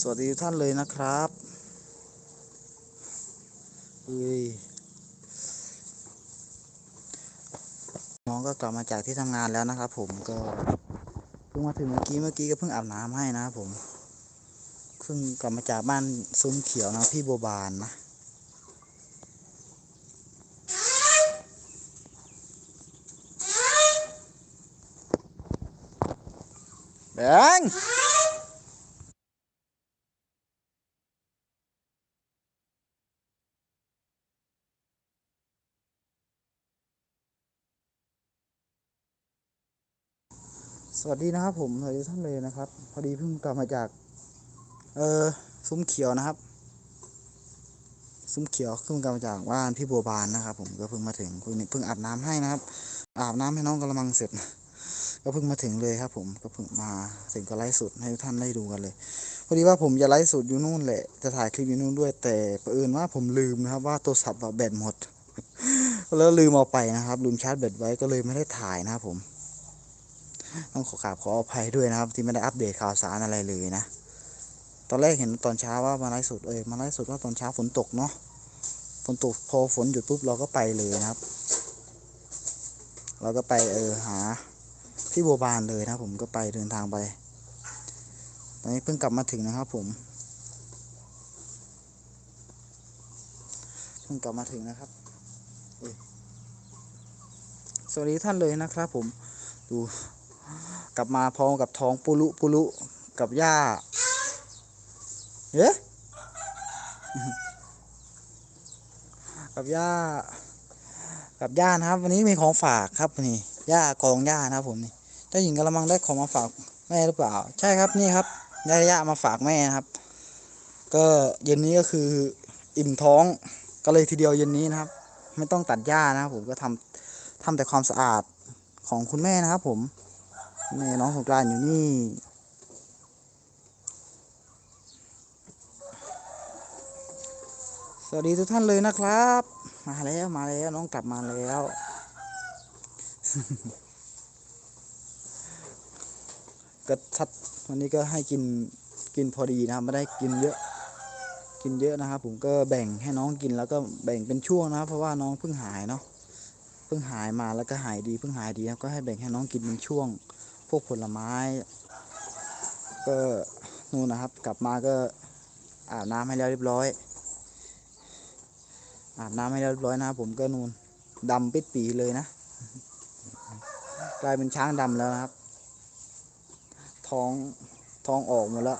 สวัสดีทุกท่านเลยนะครับเฮ้ยน้องก็กลับมาจากที่ทำงานแล้วนะครับผมก็เพิ่งมาถึงเมื่อกี้เมื่อกี้ก็เพิ่งอาบน้ำให้นะครับผมเพิ่งกลับมาจากบ้านซุ้มเขียวนะพี่โบบานนะแบง สวัสดีนะครับ ผมสวัสดีท่านเลยนะครับ พอดีเพิ่งกลับมาจาก เออซุ้มเขียวนะครับ ซุ้มเขียวเพิ่งกลับมาจากบ้านพี่บัวบานนะครับ ผมก็เพิ่งมาถึงเพิ่งอาบน้ำให้นะครับ อาบน้ำให้น้องกระมังเสร็จ ก็เพิ่งมาถึงเลยครับ ผมก็เพิ่งมาถึงก็ไลฟ์สดให้ท่านได้ดูกันเลย พอดีว่าผมจะไลฟ์สดอยู่นู่นแหละจะถ่ายคลิปอยู่นู่นด้วย แต่เอิญว่าผมลืมนะครับ ว่าโทรศัพท์แบตหมดแล้วลืมเอาไปนะครับลืมชาร์จแบตไว้ก็เลยไม่ได้ถ่ายนะครับผม ต้องขอกราบขออภัยด้วยนะครับ ที่ไม่ได้อัปเดตข่าวสารอะไรเลยนะ ตอนแรกเห็นตอนเช้าว่ามาไลฟ์สดเอยมาไลฟ์สดว่าตอนเช้าฝนตกเนาะฝนตกพอฝนหยุดปุ๊บเราก็ไปเลยนะครับ เราก็ไปเออหาพี่บัวบานเลยนะผมก็ไปเดินทางไป ตอนนี้เพิ่งกลับมาถึงนะครับผมเพิ่งกลับมาถึงนะครับสวัสดีท่านเลยนะครับผมดู กลับมาพร้อมกับท้องปุลุปุลุกับหญ้าเอ๊ะกับหญ้ากับหญ้านะครับ วันนี้มีของฝากครับนี่หญ้ากองหญ้านะครับผมนี่เจ้าหญิงกระมังได้ของมาฝากแม่หรือเปล่า ใช่ครับนี่ครับได้หญ้ามาฝากแม่นะครับ ก็เย็นนี้ก็คืออิ่มท้องก็เลยทีเดียวเย็นนี้นะครับ ไม่ต้องตัดหญ้านะครับผมก็ทำทำแต่ความสะอาดของคุณแม่นะครับผม แม่น้องสงกรานอยู่นี่ สวัสดีทุกท่านเลยนะครับ มาแล้วมาแล้วน้องกลับมาแล้ว ก็ชัดวันนี้ก็ให้กินกินพอดีนะครับไม่ได้กินเยอะกินเยอะนะครับ ผมก็แบ่งให้น้องกินแล้วก็แบ่งเป็นช่วงนะครับ เพราะว่าน้องเพิ่งหายเนาะเพิ่งหายมาแล้วก็หายดีเพิ่งหายดีก็ให้แบ่งให้น้องกินเป็นช่วง พวกผลไม้ ก็นู่นนะครับ กลับมาก็อาบน้ำให้แล้วเรียบร้อย อาบน้ำให้แล้วเรียบร้อยนะผมก็นู่นดำปิดปีเลยนะ กลายเป็นช้างดำแล้วนะครับ ท้องท้องออกหมดแล้ว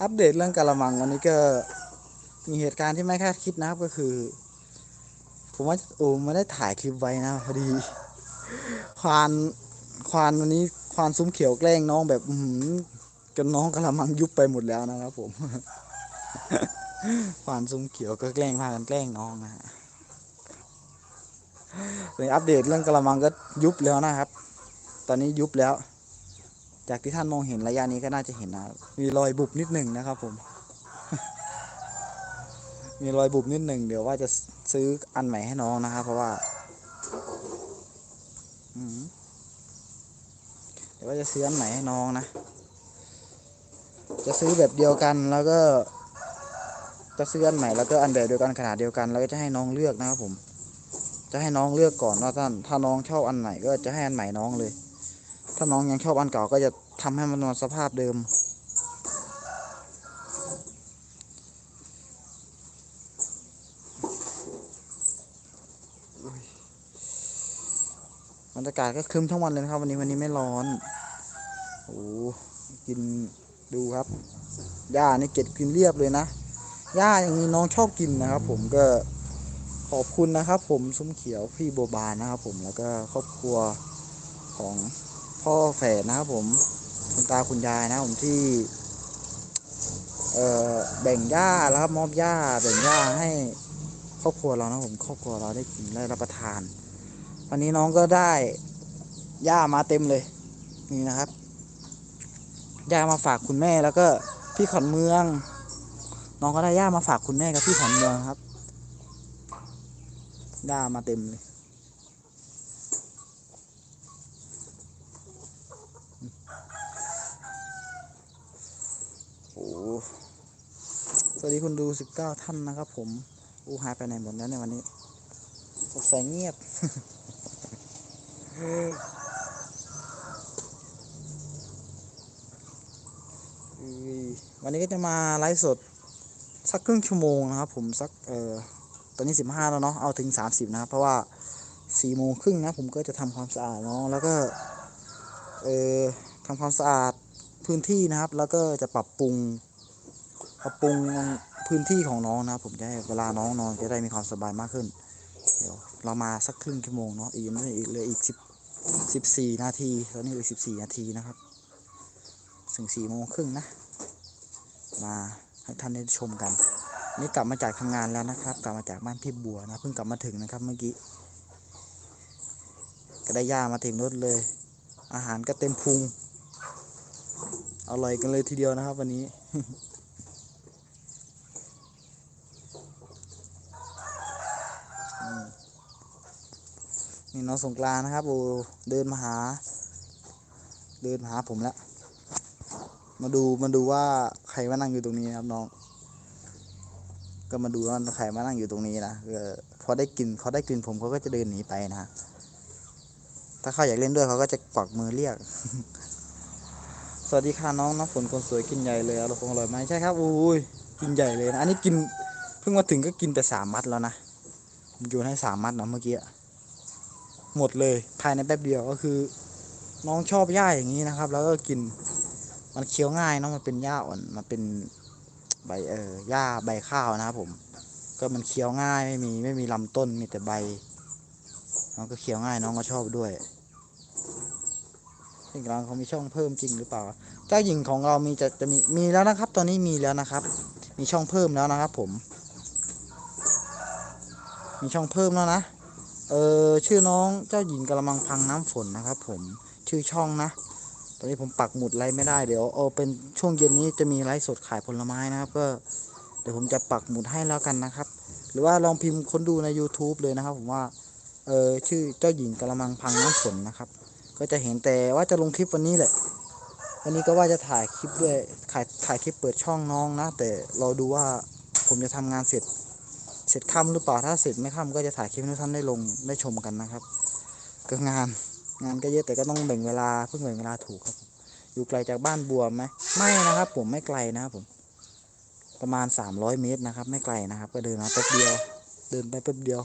อัปเดตเรื่องกะละมังวันนี้ก็มีเหตุการณ์ที่ไม่คาดคิดนะครับก็คือ ผมว่าโอ้ไม่ได้ถ่ายคลิปไว้นะพอดี ควานควานวันนี้ควานซุ้มเขียวแกล้งน้องแบบอือหือจนน้องกระมังยุบไปหมดแล้วนะครับ ผมควานซุ้มเขียวก็แกล้งพากันแกล้งน้องนะฮะเลยอัปเดตเรื่องกระมังก็ยุบแล้วนะครับ ตอนนี้ยุบแล้ว จากที่ท่านมองเห็นระยะนี้ก็น่าจะเห็นนะมีรอยบุบนิดหนึ่งนะครับ ผม มีรอยบุบนิดหนึ่งเดี๋ยวว่าจะซื้ออันใหม่ให้น้องนะครับเพราะว่าเดี๋ยวว่าจะซื้ออันใหม่ให้น้องนะ จะซื้อแบบเดียวกันแล้วก็จะซื้ออันใหม่แล้วก็อันแบบเดียวกันขนาดเดียวกัน แล้วก็จะให้น้องเลือกนะครับผม จะให้น้องเลือกก่อนว่าท่านถ้าน้องชอบอันไหนก็จะให้อันใหม่น้องเลย ถ้าน้องยังชอบอันเก่าก็จะทำให้มันมาสภาพเดิม รยากาศก็ครึ้มทั้งวันเลยนะครับ วันนี้วันนี้ไม่ร้อนโอ้กินดูครับหญ้านี่เก็บกินเรียบเลยนะหญ้าอย่างนี้น้องชอบกินนะครับ ผมก็ขอบคุณนะครับ ผมซุ้มเขียวพี่โบบานนะครับ ผมแล้วก็ครอบครัวของพ่อแฝดนะครับ ผมคุณตาคุณยายนะครับผมที่เอ่อแบ่งหญ้าแล้วครับมอบหญ้าแบ่งหญ้าให้ครอบครัวเรานะครับผมครอบครัวเราได้กินได้รับประทาน วันนี้น้องก็ได้หญ้ามาเต็มเลย นี่นะครับหญ้ามาฝากคุณแม่แล้วก็พี่ขอนเมือง น้องก็ได้หญ้ามาฝากคุณแม่กับพี่ขอนเมืองครับหญ้ามาเต็มเลยโอ้สวัสดีคุณดูสิบเก้าท่านนะครับผม อู้หายไปไหนหมดแล้วในวันนี้สดใสเงียบ วันนี้ก็จะมาไลฟ์สดสักครึ่งชั่วโมงนะครับ ผมสักเอ่อตอนนี้สิบห้าแล้วเนาะเอาถึงสามสิบนะครับ เพราะว่าสี่โมงครึ่งนะผมก็จะทำความสะอาดเนาะแล้วก็เอ่อทำความสะอาดพื้นที่นะครับ แล้วก็จะปรับปรุงปรับปรุงพื้นที่ของน้องนะครับ ผมจะให้เวลาน้องนอนจะได้มีความสบายมากขึ้น เดี๋ยวเรามาสักครึ่งชั่วโมงเนาะอีกไม่อีกเลยอีกสิบสิบสี่นาทีตอนนี้เหลือสิบสี่นาทีนะครับถึงสี่โมงครึ่งนะ มาให้ท่านได้ชมกัน นี่กลับมาจากทำงานแล้วนะครับ กลับมาจากบ้านพี่บัวนะเพิ่งกลับมาถึงนะครับเมื่อกี้ก็ได้ย่ามาเต็มรถเลย อาหารก็เต็มพุงอร่อยกันเลยทีเดียวนะครับ วันนี้ นี่น้องสงกรานนะครับโอ้เดินมาหา เดินมาหาผมแล้ว มาดูมาดูว่าใครมานั่งอยู่ตรงนี้นะครับน้อง ก็มาดูว่าใครมานั่งอยู่ตรงนี้นะอพอได้กลินเขาได้กลิ่นผมเขาก็จะเดินหนีไปนะถ้าเขาอยากเล่นด้วยเขาก็จะกวักมือเรียก สวัสดีค่ะน้องน้ำฝนคนสวยกินใหญ่เลยอร่อยคงอร่อยไหมใช่ครับอุ้ยกินใหญ่เลยนะอันนี้กินเพิ่งมาถึงก็กินไปสามมัดแล้วนะโยนให้สามมัดนะเมื่อกี้ หมดเลยภายในแป๊บเดียวก็คือ น้องชอบหญ้าอย่างนี้นะครับ แล้วก็กินมันเคี้ยวง่ายเนาะมันเป็นหญ้าอ่อนมันเป็นใบเออหญ้าใบข้าวนะครับผม ก็มันเคี้ยวง่ายไม่มีไม่มีลำต้นมีแต่ใบ น้องก็เคี้ยวง่ายน้องก็ชอบด้วยที่ร้าเขามีช่องเพิ่มจริงหรือเปล่า เจ้าหญิงของเรามีจะจะมีมีแล้วนะครับ ตอนนี้มีแล้วนะครับ มีช่องเพิ่มแล้วนะครับผม มีช่องเพิ่มแล้วนะ เออชื่อน้องเจ้าหญิงกระมังพังน้ำฝนนะครับ ผมชื่อช่องนะ ตอนนี้ผมปักหมุดไรไม่ได้เดี๋ยวเอาเป็นช่วงเย็นนี้จะมีไลฟ์สดขายผลไม้นะครับ ก็เดี๋ยวผมจะปักหมุดให้แล้วกันนะครับ หรือว่าลองพิมพ์ค้นดูใน YouTube เลยนะครับ ผมว่าเออชื่อเจ้าหญิงกระมังพังน้ำฝนนะครับ ก็จะเห็นแต่ว่าจะลงคลิปวันนี้แหละวันนี้ก็ว่าจะถ่ายคลิปด้วยถ่ายถ่ายคลิปเปิดช่องน้องนะ แต่เราดูว่าผมจะทำงานเสร็จ เสร็จค่ำหรือเปล่าถ้าเสร็จไม่ค่ำก็จะถ่ายคลิปให้ท่านได้ลงได้ชมกันนะครับก็งานงานก็เยอะแต่ก็ต้องแบ่งเวลาเพื่อแบ่งเวลาถูกครับผมอยู่ไกลจากบ้านบัวไหมไม่นะครับ ผมไม่ไกลนะครับผมประมาณ 300 เมตรนะครับ ไม่ไกลนะครับ ก็เดินมาแป๊บเดียว เดินไปแป๊บเดียว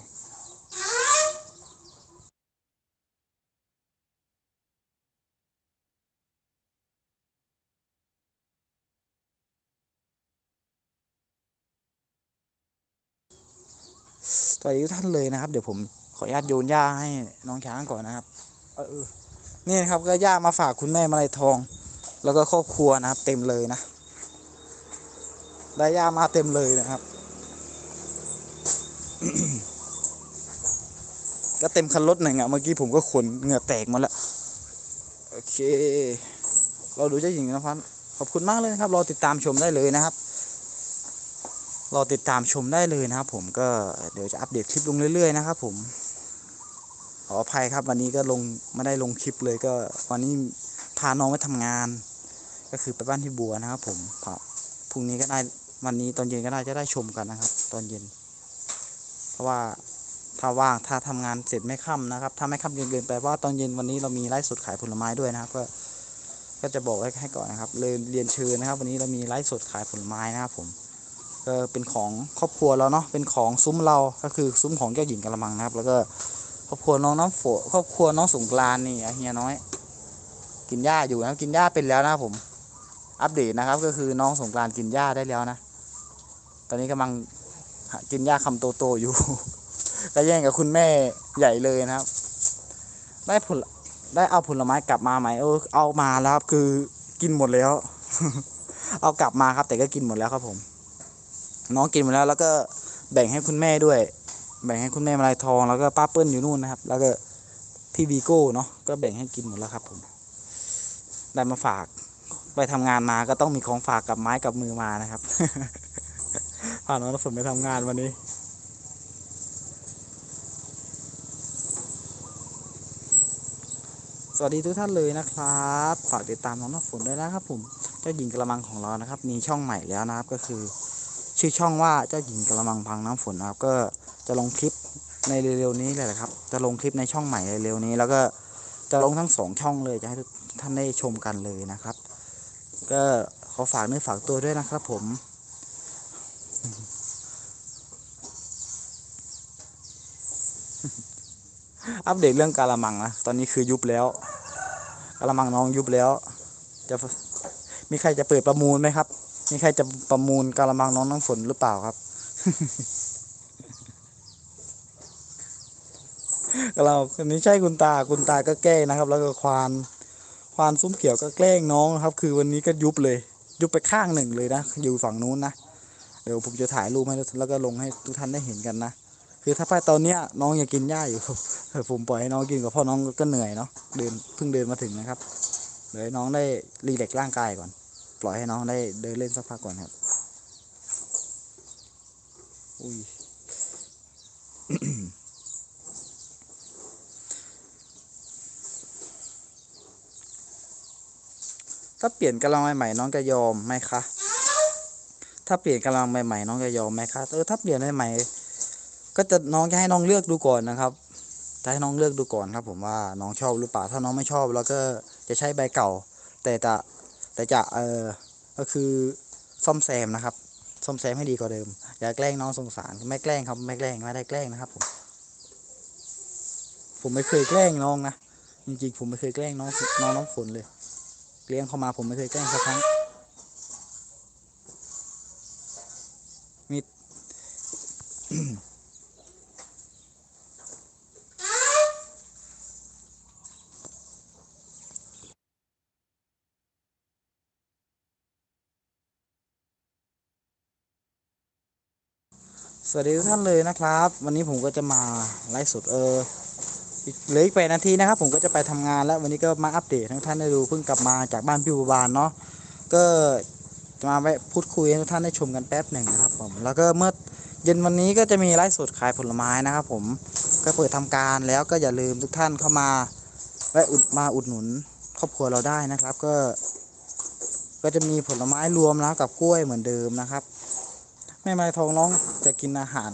ทุกท่านเลยนะครับ เดี๋ยวผมขออนุญาตโยนหญ้าให้น้องช้างก่อนนะครับ เออนี่นะครับก็หญ้ามาฝากคุณแม่มาลายทอง แล้วก็ครอบครัวนะครับ เต็มเลยนะได้หญ้ามาเต็มเลยนะครับ ก็เต็มคันรถหนึ่งอะเมื่อกี้ผมก็ขนเหงื่อแตกมาแล้วโอเค เราดูเจ้าหญิงนะครับขอบคุณมากเลยนะครับ รอติดตามชมได้เลยนะครับ รอติดตามชมได้เลยนะครับผมก็เดี๋ยวจะอัปเดตคลิปลงเรื่อยๆนะครับผมขออภัยครับวันนี้ก็ลงไม่ได้ลงคลิปเลยก็วันนี้พาน้องไปทำงาน ก็คือไปบ้านที่บัวนะครับ ผมพรุ่งนี้ก็ได้วันนี้ตอนเย็นก็ได้จะได้ชมกันนะครับ ตอนเย็น เพราะว่าถ้าว่างถ้าทำงานเสร็จไม่ค่ำนะครับถ้าไม่ค่ำเย็นเกินไปว่าตอนเย็นวันนี้เรามีไลฟ์สดขายผลไม้ด้วยนะครับ ก็ก็จะบอกให้ก่อนนะครับเลยเรียนเชิญนะครับ วันนี้เรามีไลฟ์สดขายผลไม้นะครับผม ก็เป็นของครอบครัวเราเนาะเป็นของซุ้มเราก็คือซุ้มของเจ้าหญิงกระมังนะครับ แล้วก็ครอบครัวน้องน้ำฝนครอบครัวน้องสงกรานนี่เฮียน้อย กินหญ้าอยู่นะกินหญ้าเป็นแล้วนะผม อัปเดตนะครับ ก็คือน้องสงกรานกินหญ้าได้แล้วนะ ตอนนี้กำลังกินหญ้าคำโตๆอยู่ ก็แย่งกับคุณแม่ใหญ่เลยนะครับ ได้ผลได้เอาผลไม้กลับมาไหมเออเอามาแล้วครับคือกินหมดแล้ว เอากลับมาครับแต่ก็กินหมดแล้วครับผม น้องกินหมดแล้ว แล้วก็แบ่งให้คุณแม่ด้วย แบ่งให้คุณแม่มาลายทองแล้วก็ป้าเปิ้ลอยู่นู่นนะครับ แล้วก็พี่วีโก้เนาะก็แบ่งให้กินหมดแล้วครับผมได้มาฝาก ไปทำงานมาก็ต้องมีของฝากกับไม้กับมือมานะครับพาน้องน้ำฝนไปทำงานวันนี้สวัสดีทุกท่านเลยนะครับ ฝากติดตามน้องน้ำฝนด้วยนะครับผม เจ้าหญิงกระมังของเรานะครับ มีช่องใหม่แล้วนะครับก็คือ ชื่อช่องว่าเจ้าหญิงกระมังพังน้ำฝนนะครับ ก็จะลงคลิปในเร็วๆนี้เลยแหละครับ จะลงคลิปในช่องใหม่เร็วๆนี้ แล้วก็จะลงทั้งสองช่องเลยจะให้ท่านได้ชมกันเลยนะครับ ก็ขอฝากเนื้อฝากตัวด้วยนะครับผมอัปเดตเรื่องกาละมังนะ ตอนนี้คือยุบแล้วกาละมังน้องยุบแล้ว จะมีใครจะเปิดประมูลไหมครับ มีใครจะประมูลกาละมังน้องน้ำฝนหรือเปล่าครับเราคนนี้ใช่คุณตาคุณตาก็แกล้งนะครับ แล้วก็ควานควานซุ้มเขียวก็แกล้งน้องนะครับ คือวันนี้ก็ยุบเลย ยุบไปข้างหนึ่งเลยนะ อยู่ฝั่งนู้นนะเดี๋ยวผมจะถ่ายรูปให้แล้วก็ลงให้ทุกท่านได้เห็นกันนะคือถ้าไปตอนเนี้ยน้องยังกินหญ้าอยู่ผมปล่อยให้น้องกินกับพ่อน้องก็เหนื่อยเนาะเดินเพิ่งเดินมาถึงนะครับเดี๋ยวน้องได้รีแลกซ์ร่างกายก่อน ปล่อยให้น้องได้เดินเล่นสักพักก่อนครับ อุ้ยถ้าเปลี่ยนกำลังใหม่ๆน้องจะยอมไหมคะ ถ้าเปลี่ยนกำลังใหม่ๆน้องจะยอมไหมคะเออถ้าเปลี่ยนใหม่ๆก็จะน้องจะให้น้องเลือกดูก่อนนะครับจะให้น้องเลือกดูก่อนครับ ผมว่าน้องชอบหรือเปล่าถ้าน้องไม่ชอบเราก็จะใช้ใบเก่า แต่จะ แต่จะเออก็คือซ่อมแซมนะครับซ่อมแซมให้ดีกว่าเดิม อย่าแกล้งน้องสงสารไม่แกล้งครับไม่แกล้งไม่ได้แกล้งนะครับผมผมไม่เคยแกล้งน้องนะจริงๆผมไม่เคยแกล้งน้องน้องน้องฝนเลยเลี้ยงเข้ามาผมไม่เคยแกล้งสักครั้งมี สวัสดีทุกท่านเลยนะครับ วันนี้ผมก็จะมาไลฟ์สดเอออีกเหลืออีกแปดนาทีนะครับ ผมก็จะไปทำงานแล้ววันนี้ก็มาอัปเดตให้ทุกท่านได้ดูเพิ่งกลับมาจากบ้านพี่บัวบานเนาะก็จะมาแวะพูดคุยให้ทุกท่านได้ชมกันแป๊บหนึ่งนะครับผมแล้วก็เมื่อเย็นวันนี้ก็จะมีไลฟ์สดขายผลไม้นะครับ ผมก็เปิดทำการแล้วก็อย่าลืมทุกท่านเข้ามาแวะอุดมาอุดหนุนครอบครัวเราได้นะครับ ก็ ก็จะมีผลไม้รวมแล้วกับกล้วยเหมือนเดิมนะครับ แม่ไม้ทองร้องจะกินอาหาร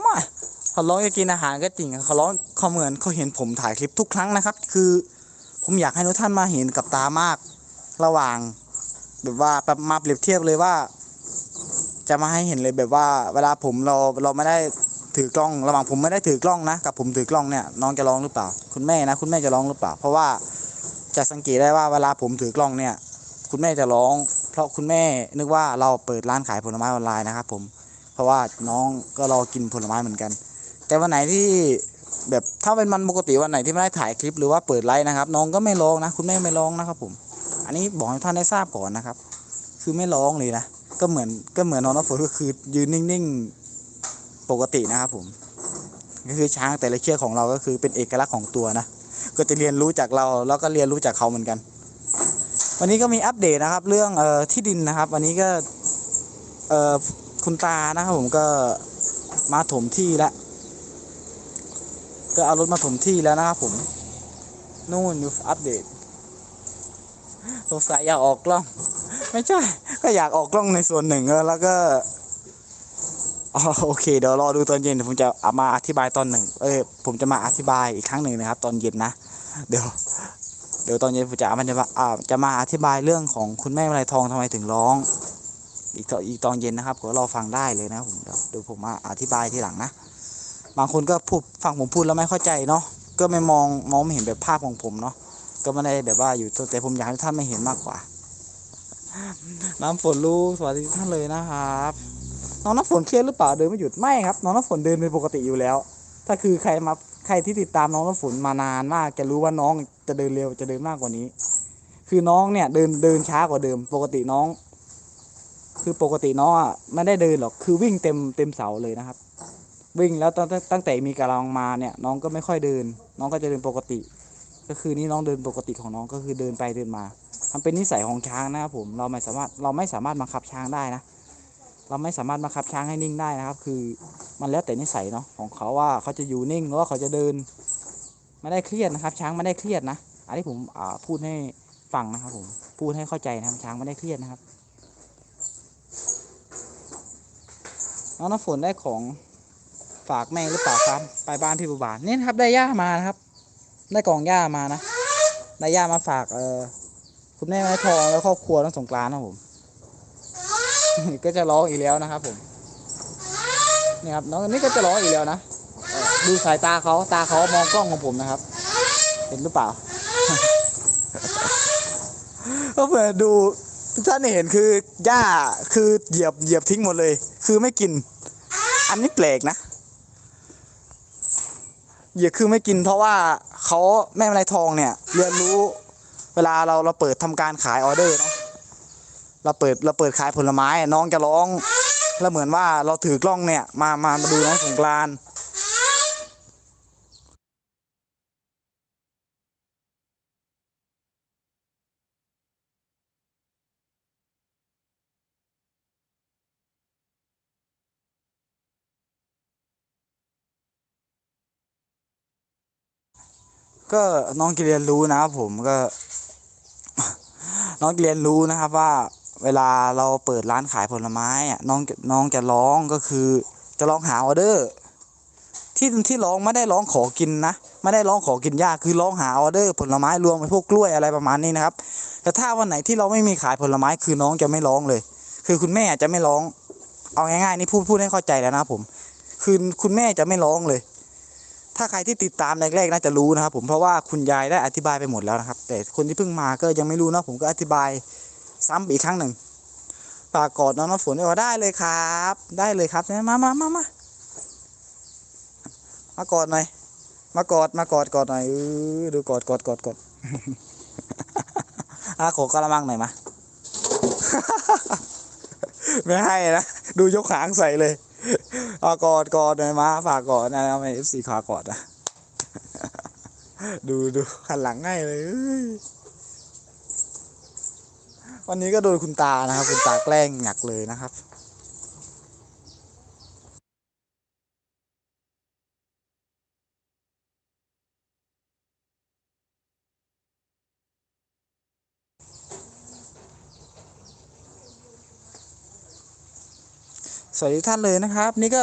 ไม่เขาร้องจะกินอาหารก็จริงเขาร้องเขาเหมือนเขาเห็นผมถ่ายคลิปทุกครั้งนะครับ คือผมอยากให้ทุกท่านมาเห็นกับตามากระหว่าง แบบว่าแบบมาเปรียบเทียบเลยว่า จะมาให้เห็นเลยแบบว่า เวลาผมเราเราไม่ได้ถือกล้อง ระหว่างผมไม่ได้ถือกล้องนะกับผมถือกล้องเนี่ยน้องจะร้องหรือเปล่า คุณแม่นะ คุณแม่จะร้องหรือเปล่า เพราะว่าจะสังเกตได้ว่าเวลาผมถือกล้องเนี่ย คุณแม่จะร้อง เพราะคุณแม่นึกว่าเราเปิดร้านขายผลไม้ออนไลน์นะครับผมเพราะว่าน้องก็รอกินผลไม้เหมือนกัน แต่วันไหนที่แบบถ้าเป็นมันปกติวันไหนที่ไม่ได้ถ่ายคลิปหรือว่าเปิดไลฟ์นะครับ น้องก็ไม่ร้องนะ คุณแม่ไม่ร้องนะครับผม อันนี้บอกให้ท่านได้ทราบก่อนนะครับ คือไม่ร้องเลยนะก็เหมือนก็เหมือนน้องน้ำฝนก็คือยืนนิ่งๆปกตินะครับผม ก็คือช้างแต่ละเชือกของเราก็คือเป็นเอกลักษณ์ของตัวนะก็จะเรียนรู้จากเราแล้วก็เรียนรู้จากเขาเหมือนกัน วันนี้ก็มีอัปเดตนะครับ เรื่องเอ่อที่ดินนะครับ วันนี้ก็เอ่อคุณตานะครับผมก็มาถมที่แล้วก็เอารถมาถมที่แล้วนะครับผมนู่นอยู่อัปเดตสงสัยอยากออกกล้อง ไม่ใช่ ก็อยากออกกล้องในส่วนหนึ่งแล้วก็อ๋อโอเคเดี๋ยวรอดูตอนเย็นผมจะเอามาอธิบายตอนหนึ่งเออผมจะมาอธิบายอีกครั้งหนึ่งนะครับ ตอนเย็นนะ เดี๋ยว เดี๋ยวตอนเย็นผมจะมันจะมาอ่าจะมาอธิบายเรื่องของคุณแม่มาลัยทองทำไมถึงร้อง อีกตอนอีกตอนเย็นนะครับก็รอฟังได้เลยนะผมเดี๋ยวผมมาอธิบายทีหลังนะ บางคนก็พูดฟังผมพูดแล้วไม่เข้าใจเนาะก็ไม่มองมองไม่เห็นแบบภาพของผมเนาะก็ไม่ได้แบบว่าอยู่แต่ผมอยากให้ท่านไม่เห็นมากกว่า น้ำฝนลูกสวัสดีท่านเลยนะครับน้องน้ำฝนเครียดหรือเปล่าเดินไม่หยุดไม่ครับ น้องน้ำฝนเดินเป็นปกติอยู่แล้ว ถ้าคือใครมาใครที่ติดตามน้องน้ำฝนมานานมากจะรู้ว่าน้อง จะเดินเร็วจะเดินมากกว่านี้ คือน้องเนี่ยเดินเดินช้ากว่าเดิม ปกติน้อง คือปกติน้องอะไม่ได้เดินหรอกคือวิ่งเต็มเต็มเสาเลยนะครับ วิ่งแล้วตั้งตั้งตั้งแต่มีกำลังมาเนี่ย น้องก็ไม่ค่อยเดิน น้องก็จะเดินปกติ ก็คือนี่น้องเดินปกติของน้องก็คือเดินไปเดินมามันเป็นนิสัยของช้างนะครับผมเราไม่สามารถเราไม่สามารถบังคับช้างได้นะ เราไม่สามารถบังคับช้างให้นิ่งได้นะครับ คือมันแล้วแต่นิสัยเนาะของเขาว่าเขาจะอยู่นิ่งหรือว่าเขาจะเดิน ไม่ได้เครียดนะครับ ช้างไม่ได้เครียดนะอันนี้ผมพูดให้ฟังนะครับ ผมพูดให้เข้าใจนะครับ ช้างไม่ได้เครียดนะครับน้องน้ำฝนได้ของฝากแม่หรือเปล่าครับ ไปบ้านพี่บุบานนี่ครับได้ย่ามานะครับ ได้กล่องย่ามานะได้ย่ามาฝากเออคุณแม่ไม้ทองแล้วครอบครัวน้องสงกรานนะผม ก็จะร้องอีกแล้วนะครับ ผมนี่ครับน้องอันนี้ก็จะร้องอีกแล้วนะ ดูสายตาเขาตาเขามองกล้องของผมนะครับ เห็นหรือเปล่าก็เผื่อดูทุกท่านเห็นคือหญ้าคือเหยียบเหยียบทิ้งหมดเลย คือไม่กิน อันนี้แปลกนะเหยียบคือไม่กินเพราะว่าเขาแม่มลายทองเนี่ย เรียนรู้เวลาเราเราเปิดทำการขายออเดอร์เนาะเราเปิดเราเปิดขายผลไม้ น้องจะร้องแล้วเหมือนว่าเราถือกล้องเนี่ย มามามาดูน้องสงกรานต์ ก็น้องเรียนรู้นะครับผมก็ น้องเรียนรู้นะครับว่าเวลาเราเปิดร้านขายผลไม้อะน้องน้องจะร้องก็คือ จะร้องหาออเดอร์ ที่ที่ร้องไม่ได้ร้องขอกินนะไม่ได้ร้องขอกินยากคือร้องหาออเดอร์ผลไม้รวมไปพวกกล้วยอะไรประมาณนี้นะครับ แต่ถ้าวันไหนที่เราไม่มีขายผลไม้คือน้องจะไม่ร้องเลย คือคุณแม่จะไม่ร้อง เอาง่ายๆนี่พูดพูดให้เข้าใจแล้วนะผม คือคุณแม่จะไม่ร้องเลย ถ้าใครที่ติดตามแรกๆน่าจะรู้นะครับผมเพราะว่าคุณยายได้อธิบายไปหมดแล้วนะครับ แต่คนที่เพิ่งมาก็ยังไม่รู้นะผมก็อธิบายซ้ำอีกครั้งหนึ่งฝากกอดน้องน้ำฝนด้ว่าได้เลยครับ ได้เลยครับมามามามามากอดหน่อย มากอดมากอดกอดหน่อยดูกอดกอดกอดกอดอาขอกระมังหน่อยมาไม่ให้นะ ดูยกหางใส่เลย อากอดกอดหน่อยมาฝากกอดนะไมเอฟซีขากอดนะดูดูขันหลังง่ายเลย วันนี้ก็โดนคุณตานะครับ คุณตาแกล้งหนักเลยนะครับ วัสดีท่านเลยนะครับ นี่ก็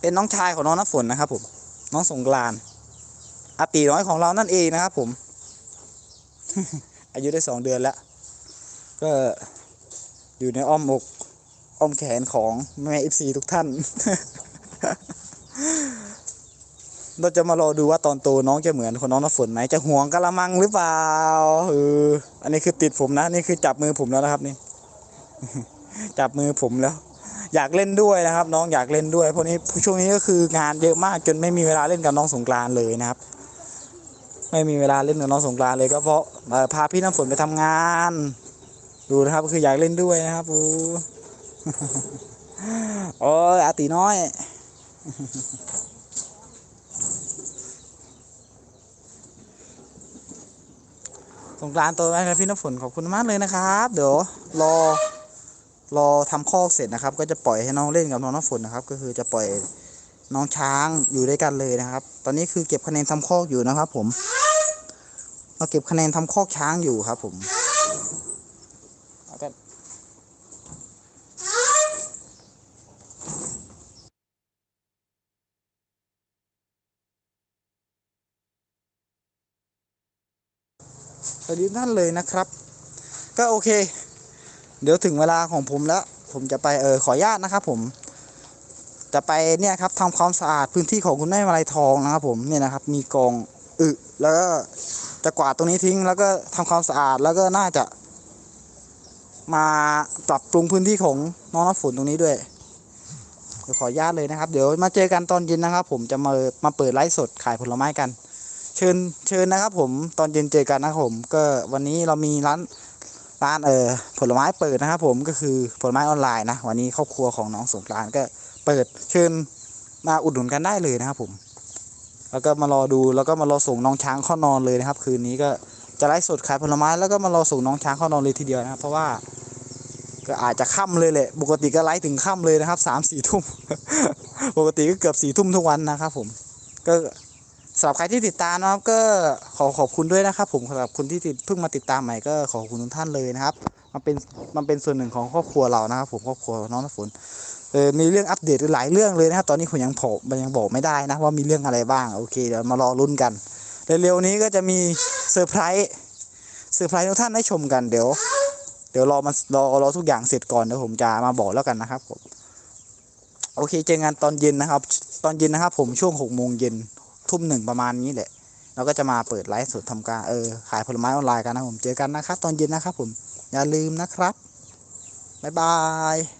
เป็นน้องชายของน้องน้ำฝนนะครับ ผม น้องสงกรานอาตีน้อยของเรานั่นเองนะครับ ผม อายุได้สองเดือนแล้ว ก็อยู่ในอ้อมอกอ้อมแขนของแม่เอฟซีทุกท่าน เราจะมารอดูว่าตอนโตน้องจะเหมือนคนน้องน้ำฝนไหมจะห่วงกะละมังหรือเปล่าเอออันนี้คือติดผมนะ นี่คือจับมือผมแล้วนะครับนี่ จับมือผมแล้ว อยากเล่นด้วยนะครับ น้องอยากเล่นด้วยเพราะนี้ช่วงนี้ก็คืองานเยอะมากจนไม่มีเวลาเล่นกับน้องสงกรานเลยนะครับ ไม่มีเวลาเล่นกับน้องสงกรานเลยก็เพราะพาพี่น้ำฝนไปทำงาน ดูนะครับคืออยากเล่นด้วยนะครับโอ้โอ้ยอาตีน้อยสงกรานต์ตัวไหมครับพี่น้ำฝนขอบคุณมากเลยนะครับ เดี๋ยวรอ รอทำข้อกเสร็จนะครับ ก็จะปล่อยให้น้องเล่นกับน้องน้ำฝนนะครับ ก็คือจะปล่อยน้องช้างอยู่ด้วยกันเลยนะครับ ตอนนี้คือเก็บคะแนนทำข้อกอยู่นะครับ ผม เราเก็บคะแนนทำข้อกช้างอยู่ครับ ผมเอากันสวัสดีท่านเลยนะครับ ก็โอเค เดี๋ยวถึงเวลาของผมแล้ว ผมจะไปเออขออนุญาตนะครับผม จะไปเนี่ยครับทำความสะอาดพื้นที่ของคุณแม่มาลัยทองนะครับ ผมเนี่ยนะครับ มีกองอึแล้วก็จะกวาดตรงนี้ทิ้ง แล้วก็ทำความสะอาดแล้วก็น่าจะ มาปรับปรุงพื้นที่ของน้องน้ำฝนตรงนี้ด้วยเดี๋ยวขออนุญาตเลยนะครับ เดี๋ยวมาเจอกันตอนเย็นนะครับ ผมจะมามาเปิดไลฟ์สดขายผลไม้กัน เชิญเชิญนะครับ ผมตอนเย็นเจอกันนะครับผม ก็วันนี้เรามีร้าน ร้านเออผลไม้เปิดนะครับ ผมก็คือผลไม้ออนไลน์นะวันนี้ครอบครัวของน้องสงกรานก็เปิดเชิญมาอุดหนุนกันได้เลยนะครับ ผม แล้วก็มารอดูแล้วก็มารอส่งน้องช้างเข้านอนเลยนะครับ คืนนี้ก็จะไลฟ์สดขายผลไม้แล้วก็มารอส่งน้องช้างเข้านอนเลยทีเดียวนะครับเพราะว่าก็อาจจะค่ำเลยแหละปกติก็ไลฟ์ถึงค่ำเลยนะครับสามสี่ทุ่มปกติก็เกือบสี่ทุ่มทุกวันนะครับ ผม ก็ สำหรับใครที่ติดตามนะครับก็ขอขอบคุณด้วยนะครับ ผมสำหรับคนที่ติดเพิ่งมาติดตามใหม่ก็ขอขอบคุณทุกท่านเลยนะครับมันเป็นมันเป็นส่วนหนึ่งของครอบครัวเรานะครับ ผมครอบครัวน้องน้ำฝนเออมีเรื่องอัปเดตหลายเรื่องเลยนะครับ ตอนนี้ผมยังผมยังบอกไม่ได้นะว่ามีเรื่องอะไรบ้างโอเคเดี๋ยวมารอลุ้นกันเร็วๆนี้ก็จะมีเซอร์ไพรส์เซอร์ไพรส์ทุกท่านได้ชมกันเดี๋ยว เดี๋ยวรอมันรอรอทุกอย่างเสร็จก่อนเดี๋ยวผมจะมาบอกแล้วกันนะครับผมโอเคเจอกันตอนเย็นนะครับ ตอนเย็นนะครับ ผมช่วงหกโมงเย็น ทุ่มหนึ่งประมาณนี้แหละเราก็จะมาเปิดไลฟ์สดทำการเออขายผลไม้ออนไลน์กันนะผมเจอกันนะครับ ตอนเย็นนะครับผมอย่าลืมนะครับบ๊ายบาย